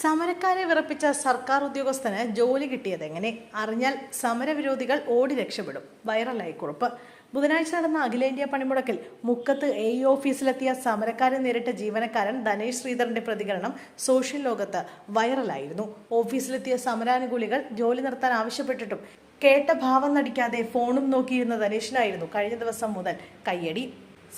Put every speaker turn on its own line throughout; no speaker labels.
സമരക്കാരെ വിറപ്പിച്ച സർക്കാർ ഉദ്യോഗസ്ഥന് ജോലി കിട്ടിയത് എങ്ങനെ? അറിഞ്ഞാൽ സമരവിരോധികൾ ഓടി രക്ഷപ്പെടും. വൈറലായി കുറിപ്പ്. ബുധനാഴ്ച നടന്ന അഖിലേന്ത്യാ പണിമുടക്കിൽ മുക്കത്ത് എ ഇ ഓഫീസിലെത്തിയ സമരക്കാരെ നേരിട്ട ജീവനക്കാരൻ ധനേഷ് ശ്രീധറിന്റെ പ്രതികരണം സോഷ്യൽ ലോകത്ത് വൈറലായിരുന്നു. ഓഫീസിലെത്തിയ സമരാനുകൂലികൾ ജോലി നിർത്താൻ ആവശ്യപ്പെട്ടിട്ടും കേട്ട ഭാവം നടിക്കാതെ ഫോണും നോക്കിയിരുന്ന ധനേഷിനായിരുന്നു കഴിഞ്ഞ ദിവസം മുതൽ കയ്യടി.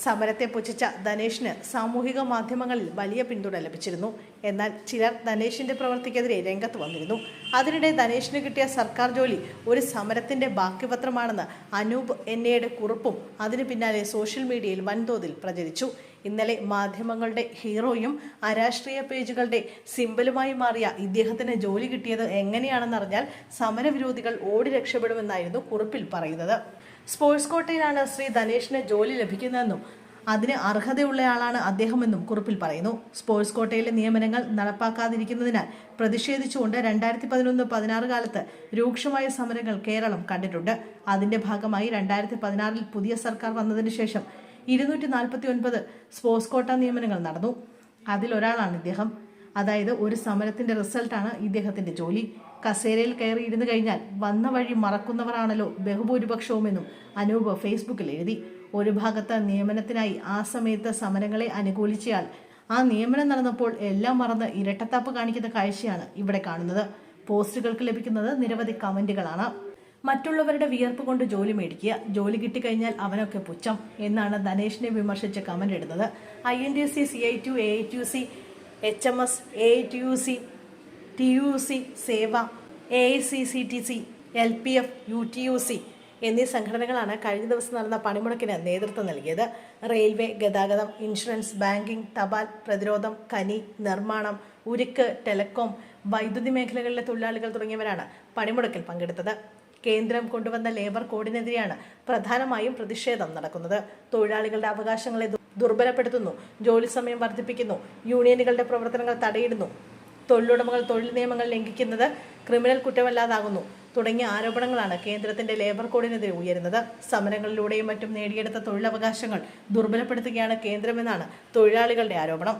സമരത്തെ പുച്ഛിച്ച ധനേഷിന് സാമൂഹിക മാധ്യമങ്ങളിൽ വലിയ പിന്തുണ ലഭിച്ചിരുന്നു. എന്നാൽ ചിലർ ധനേഷിന്റെ പ്രവൃത്തിക്കെതിരെ രംഗത്ത് വന്നിരുന്നു. അതിനിടെ ധനേഷിന് കിട്ടിയ സർക്കാർ ജോലി ഒരു സമരത്തിന്റെ ബാക്കിപത്രമാണെന്ന് അനൂപ് എന്നയുടെ കുറിപ്പും അതിനു പിന്നാലെ സോഷ്യൽ മീഡിയയിൽ വൻതോതിൽ പ്രചരിച്ചു. ഇന്നലെ മാധ്യമങ്ങളുടെ ഹീറോയും അരാഷ്ട്രീയ പേജുകളുടെ സിംബലുമായി മാറിയ ഇദ്ദേഹത്തിന് ജോലി കിട്ടിയത് എങ്ങനെയാണെന്നറിഞ്ഞാൽ സമരവിരോധികൾ ഓടി രക്ഷപ്പെടുമെന്നായിരുന്നു കുറിപ്പിൽ പറയുന്നത്. സ്പോർട്സ് കോട്ടയിലാണ് ശ്രീ ധനേഷിന് ജോലി ലഭിക്കുന്നതെന്നും അതിന് അർഹതയുള്ളയാളാണ് അദ്ദേഹമെന്നും കുറിപ്പിൽ പറയുന്നു. സ്പോർട്സ് കോട്ടയിലെ നിയമനങ്ങൾ നടപ്പാക്കാതിരിക്കുന്നതിനാൽ പ്രതിഷേധിച്ചുകൊണ്ട് രണ്ടായിരത്തി പതിനൊന്ന് പതിനാറ് കാലത്ത് രൂക്ഷമായ സമരങ്ങൾ കേരളം കണ്ടിട്ടുണ്ട്. അതിന്റെ ഭാഗമായി രണ്ടായിരത്തി പതിനാറിൽ പുതിയ സർക്കാർ വന്നതിന് ശേഷം ഇരുന്നൂറ്റി നാൽപ്പത്തി ഒൻപത് സ്പോർട്സ് കോട്ട നിയമനങ്ങൾ നടന്നു. അതിലൊരാളാണ് ഇദ്ദേഹം. അതായത് ഒരു സമരത്തിന്റെ റിസൾട്ടാണ് ഇദ്ദേഹത്തിന്റെ ജോലി. കസേരയിൽ കയറി ഇരുന്ന് കഴിഞ്ഞാൽ വന്ന വഴി മറക്കുന്നവരാണല്ലോ ബഹുഭൂരിപക്ഷവുമെന്നും അനൂപ് ഫേസ്ബുക്കിൽ എഴുതി. ഒരു ഭാഗത്ത് നിയമനത്തിനായി ആ സമയത്ത് സമരങ്ങളെ അനുകൂലിച്ചയാൾ. ആ നിയമനം നടന്നപ്പോൾ എല്ലാം മറന്ന് ഇരട്ടത്താപ്പ് കാണിക്കുന്ന കാഴ്ചയാണ് ഇവിടെ കാണുന്നത്. പോസ്റ്റുകൾക്ക് ലഭിക്കുന്നത് നിരവധി കമന്റുകളാണ്. മറ്റുള്ളവരുടെ വിയർപ്പ് കൊണ്ട് ജോലി മേടിക്കുക ജോലി കിട്ടിക്കഴിഞ്ഞാൽ അവനൊക്കെ പുച്ഛം എന്നാണ് ധനേഷിനെ വിമർശിച്ച് കമന്റ് ഇടുന്നത്. I N D C C I two A two C H M S A T U C T U C Sewa A I C C T C L P F U T U C എന്നീ സംഘടനകളാണ് കഴിഞ്ഞ ദിവസം നടന്ന പണിമുടക്കിന് നേതൃത്വം നൽകിയത്. Railway ഗതാഗതം insurance banking തപാൽ പ്രതിരോധം കനി നിർമ്മാണം ഉരുക്ക് ടെലികോം വൈദ്യുതി മേഖലകളിലെ തൊഴിലാളികൾ തുടങ്ങിയവരാണ് പണിമുടക്കിൽ പങ്കെടുത്തത്. കേന്ദ്രം കൊണ്ടുവന്ന ലേബർ കോഡിനെതിരെയാണ് പ്രധാനമായും പ്രതിഷേധം നടക്കുന്നത്. തൊഴിലാളികളുടെ അവകാശങ്ങളെ ദുർബലപ്പെടുത്തുന്നു. ജോലി സമയം വർദ്ധിപ്പിക്കുന്നു. യൂണിയനുകളുടെ പ്രവർത്തനങ്ങൾ തടയിടുന്നു. തൊഴിലുടമകൾ തൊഴിൽ നിയമങ്ങൾ ലംഘിക്കുന്നത് ക്രിമിനൽ കുറ്റമല്ലാതാകുന്നു. തുടങ്ങിയ ആരോപണങ്ങളാണ് കേന്ദ്രത്തിന്റെ ലേബർ കോഡിനെതിരെ ഉയരുന്നത്. സമരങ്ങളിലൂടെയും മറ്റും നേടിയെടുത്ത തൊഴിലവകാശങ്ങൾ ദുർബലപ്പെടുത്തുകയാണ് കേന്ദ്രമെന്നാണ് തൊഴിലാളികളുടെ ആരോപണം.